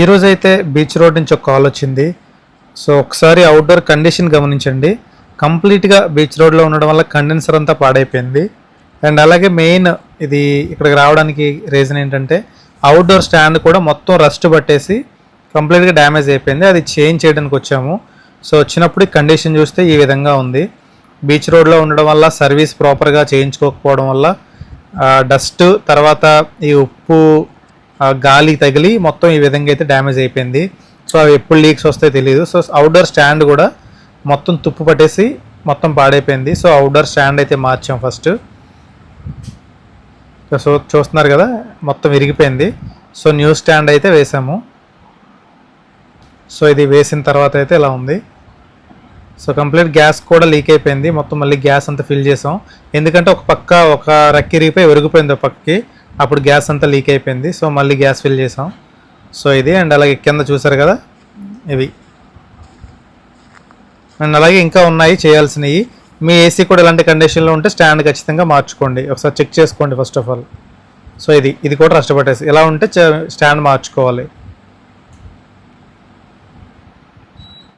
ఈరోజు అయితే beach road నుంచి ఒక కాల్ వచ్చింది. సో ఒకసారి అవుట్డోర్ కండిషన్ గమనించండి. కంప్లీట్గా బీచ్ రోడ్లో ఉండడం వల్ల కండెన్సర్ అంతా పాడైపోయింది. అండ్ అలాగే మెయిన్ ఇది ఇక్కడికి రావడానికి రీజన్ ఏంటంటే అవుట్డోర్ స్టాండ్ కూడా మొత్తం రస్ట్ పట్టేసి కంప్లీట్గా డ్యామేజ్ అయిపోయింది. అది చేంజ్ చేయడానికి వచ్చాము. సో వచ్చినప్పుడు కండిషన్ చూస్తే ఈ విధంగా ఉంది. బీచ్ రోడ్లో ఉండడం వల్ల సర్వీస్ ప్రాపర్గా చేయించుకోకపోవడం వల్ల డస్ట్ తర్వాత ఈ ఉప్పు గాలి తగిలి మొత్తం ఈ విధంగా అయితే డ్యామేజ్ అయిపోయింది. సో అవి ఎప్పుడు లీక్స్ వస్తాయో తెలియదు సో అవుట్డోర్ స్టాండ్ కూడా మొత్తం తుప్పు పట్టేసి మొత్తం పాడైపోయింది. సో అవుట్డోర్ స్టాండ్ అయితే మార్చాం ఫస్ట్. సో చూస్తున్నారు కదా మొత్తం విరిగిపోయింది. సో న్యూ స్టాండ్ అయితే వేసాము. సో ఇది వేసిన తర్వాత అయితే ఇలా ఉంది. సో కంప్లీట్ గ్యాస్ కూడా లీక్ అయిపోయింది. మొత్తం మళ్ళీ గ్యాస్ అంతా ఫిల్ చేసాం. ఎందుకంటే ఒక పక్క ఒక రక్కి ఇరిగిపోయి విరిగిపోయింది ఒక పక్కకి. అప్పుడు గ్యాస్ అంతా లీక్ అయిపోయింది. సో మళ్ళీ గ్యాస్ ఫిల్ చేసాం. సో ఇది అండ్ అలాగే కింద చూసారు కదా? ఇవి. అండ్ అలాగే ఇంకా ఉన్నాయి చేయాల్సినవి. మీ ఏసీ కూడా ఇలాంటి కండిషన్లో ఉంటే స్టాండ్ ఖచ్చితంగా మార్చుకోండి. ఒకసారి చెక్ చేసుకోండి ఫస్ట్ ఆఫ్ ఆల్ సో ఇది ఇది కూడా రష్టపట్టేసి ఇలా ఉంటే చ- స్టాండ్ మార్చుకోవాలి.